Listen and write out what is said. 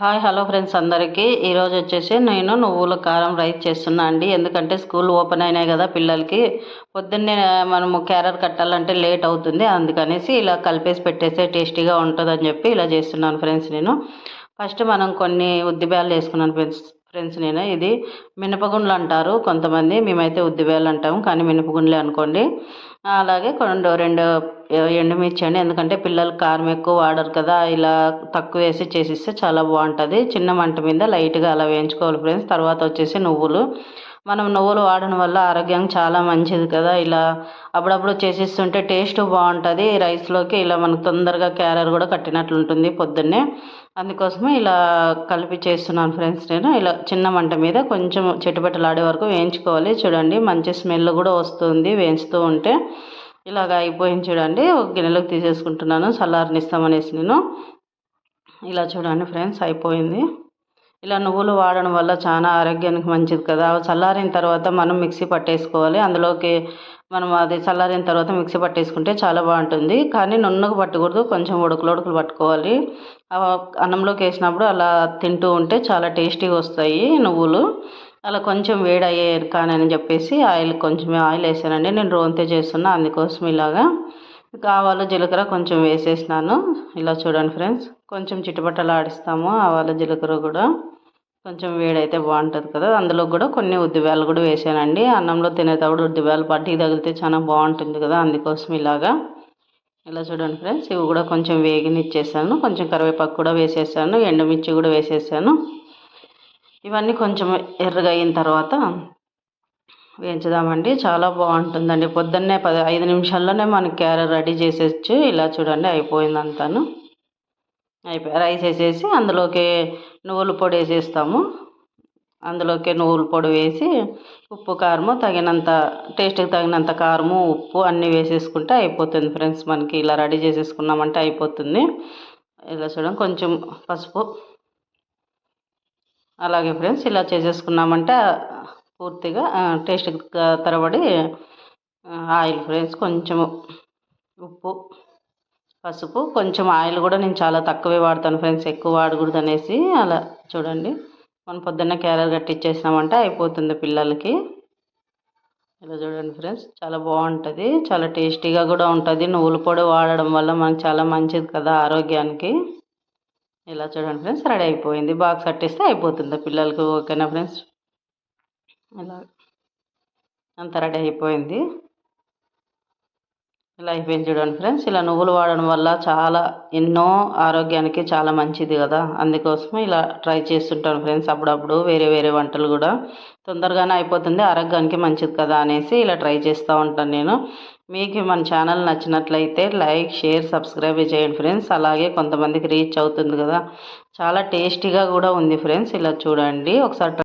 Hi hello friends అందరికీ. ఈరోజు వచ్చేసి నేను నువ్వుల కారం రైస్ చేస్తున్నా అండి. ఎందుకంటే స్కూల్ ఓపెన్ అయినాయి కదా పిల్లలకి. పొద్దున్నే మనము క్యారర్ కట్టాలంటే లేట్ అవుతుంది. అందుకనేసి ఇలా కలిపేసి పెట్టేస్తే టేస్టీగా ఉంటుందని చెప్పి ఇలా చేస్తున్నాను ఫ్రెండ్స్ నేను. ఫస్ట్ మనం కొన్ని ఉద్దిబేలు వేసుకున్నాను ఫ్రెండ్స్ ఫ్రెండ్స్ నేను. ఇది మినపగుండ్లు అంటారు కొంతమంది. మేమైతే ఉద్దిబేలు అంటాము కానీ మినపగుండ్లే అనుకోండి. అలాగే రెండు రెండు ఎండుమిర్చి అండి. ఎందుకంటే పిల్లలు కారం ఎక్కువ వాడరు కదా ఇలా తక్కువ వేసి చేసిస్తే చాలా బాగుంటుంది. చిన్న మంట మీద లైట్గా అలా వేయించుకోవాలి ఫ్రెండ్స్. తర్వాత వచ్చేసి నువ్వులు. మనం నువ్వులు వాడడం వల్ల ఆరోగ్యం చాలా మంచిది కదా. ఇలా అప్పుడప్పుడు చేసిస్తుంటే టేస్ట్ బాగుంటుంది. రైస్లోకి ఇలా మనకు తొందరగా క్యారర్ కూడా కట్టినట్లు ఉంటుంది పొద్దున్నే. అందుకోసమే ఇలా కలిపి చేస్తున్నాను ఫ్రెండ్స్ నేను. ఇలా చిన్న మంట మీద కొంచెం చెట్టుబెట్టలాడే వరకు వేయించుకోవాలి. చూడండి మంచి స్మెల్ కూడా వస్తుంది వేయించుతూ ఉంటే. ఇలాగ అయిపోయింది చూడండి. ఒక గిన్నెలోకి తీసేసుకుంటున్నాను. చల్లారనిస్తామనేసి నేను. ఇలా చూడండి ఫ్రెండ్స్ అయిపోయింది. ఇలా నువ్వులు వాడడం వల్ల చాలా ఆరోగ్యానికి మంచిది కదా. చల్లారిన తర్వాత మనం మిక్సీ పట్టేసుకోవాలి. అందులోకి మనం అది చల్లారిన తర్వాత మిక్సీ పట్టేసుకుంటే చాలా బాగుంటుంది. కానీ నున్నగా పట్టకూడదు. కొంచెం ఉడకలు ఉడకలు పట్టుకోవాలి. అన్నంలోకి వేసినప్పుడు అలా తింటూ ఉంటే చాలా టేస్టీగా వస్తాయి నువ్వులు. అలా కొంచెం వేడి అయ్యాయి కానీ చెప్పేసి ఆయిల్ కొంచెం ఆయిల్ వేసానండి. నేను రోంతే చేస్తున్నా. అందుకోసం ఇలాగా ఆవాలు జీలకర్ర కొంచెం వేసేసినాను. ఇలా చూడండి ఫ్రెండ్స్. కొంచెం చిట్టుబట్టలు ఆడిస్తాము ఆవాలు జీలకర్ర కూడా. కొంచెం వేడైతే బాగుంటుంది కదా. అందులో కూడా కొన్ని ఉద్దివేలు కూడా వేసానండి. అన్నంలో తినేటప్పుడు ఉద్దివేలు పట్టి తగిలితే చాలా బాగుంటుంది కదా. అందుకోసం ఇలాగా. ఇలా చూడండి ఫ్రెండ్స్ ఇవి కూడా కొంచెం వేగినిచ్చేసాను. కొంచెం కరివేపాకు కూడా వేసేసాను. ఎండుమిర్చి కూడా వేసేసాను. ఇవన్నీ కొంచెం ఎర్రగా అయిన తర్వాత వేయించుదామండి. చాలా బాగుంటుందండి. పొద్దున్నే పది ఐదు నిమిషాల్లోనే మనకి క్యారెట్ రెడీ చేసేచ్చు ఇలా చూడండి అయిపోయింది అంతాను అయిపోయి రైస్ వేసేసి అందులోకి నువ్వుల పొడి వేసేస్తాము. అందులోకి నువ్వుల పొడి వేసి ఉప్పు కారము తగినంత టేస్ట్కి తగినంత కారము ఉప్పు అన్నీ వేసేసుకుంటే అయిపోతుంది ఫ్రెండ్స్. మనకి ఇలా రెడీ చేసేసుకున్నామంటే అయిపోతుంది. ఇలా చూడండి కొంచెం పసుపు. అలాగే ఫ్రెండ్స్ ఇలా చేసేసుకున్నామంటే పూర్తిగా టేస్ట్ తరబడి ఆయిల్ ఫ్రెండ్స్ కొంచెము ఉప్పు. పసుపు కొంచెం ఆయిల్ కూడా నేను చాలా తక్కువే వాడతాను ఫ్రెండ్స్ ఎక్కువ వాడకూడదు అనేసి అలా చూడండి. మనం పొద్దున్న క్యారెట్ కట్టించేసినామంటే అయిపోతుంది పిల్లలకి. ఇలా చూడండి ఫ్రెండ్స్ చాలా బాగుంటుంది చాలా టేస్టీగా కూడా ఉంటుంది. నువ్వుల పొడి వాడడం వల్ల మనకు చాలా మంచిది కదా ఆరోగ్యానికి. ఇలా చూడండి ఫ్రెండ్స్ రెడీ అయిపోయింది. బాక్స్ కట్టేస్తే అయిపోతుంది పిల్లలకి ఓకేనా ఫ్రెండ్స్? ఇలా అంత రెడీ అయిపోయింది. ఇలా అయిపోయింది చూడండి ఫ్రెండ్స్ ఇలా నువ్వులు వాడడం వల్ల చాలా ఎన్నో ఆరోగ్యానికి చాలా మంచిది కదా. అందుకోసమే ఇలా ట్రై చేస్తుంటాను ఫ్రెండ్స్ అప్పుడప్పుడు వేరే వేరే వంటలు కూడా. తొందరగానే అయిపోతుంది ఆరోగ్యానికి మంచిది కదా అనేసి ఇలా ట్రై చేస్తూ ఉంటాను నేను. మీకు మన ఛానల్ నచ్చినట్లయితే లైక్ షేర్ సబ్స్క్రైబ్ చేయండి ఫ్రెండ్స్ అలాగే కొంతమందికి రీచ్ అవుతుంది కదా. చాలా టేస్టీగా కూడా ఉంది ఫ్రెండ్స్ ఇలా చూడండి. ఒకసారి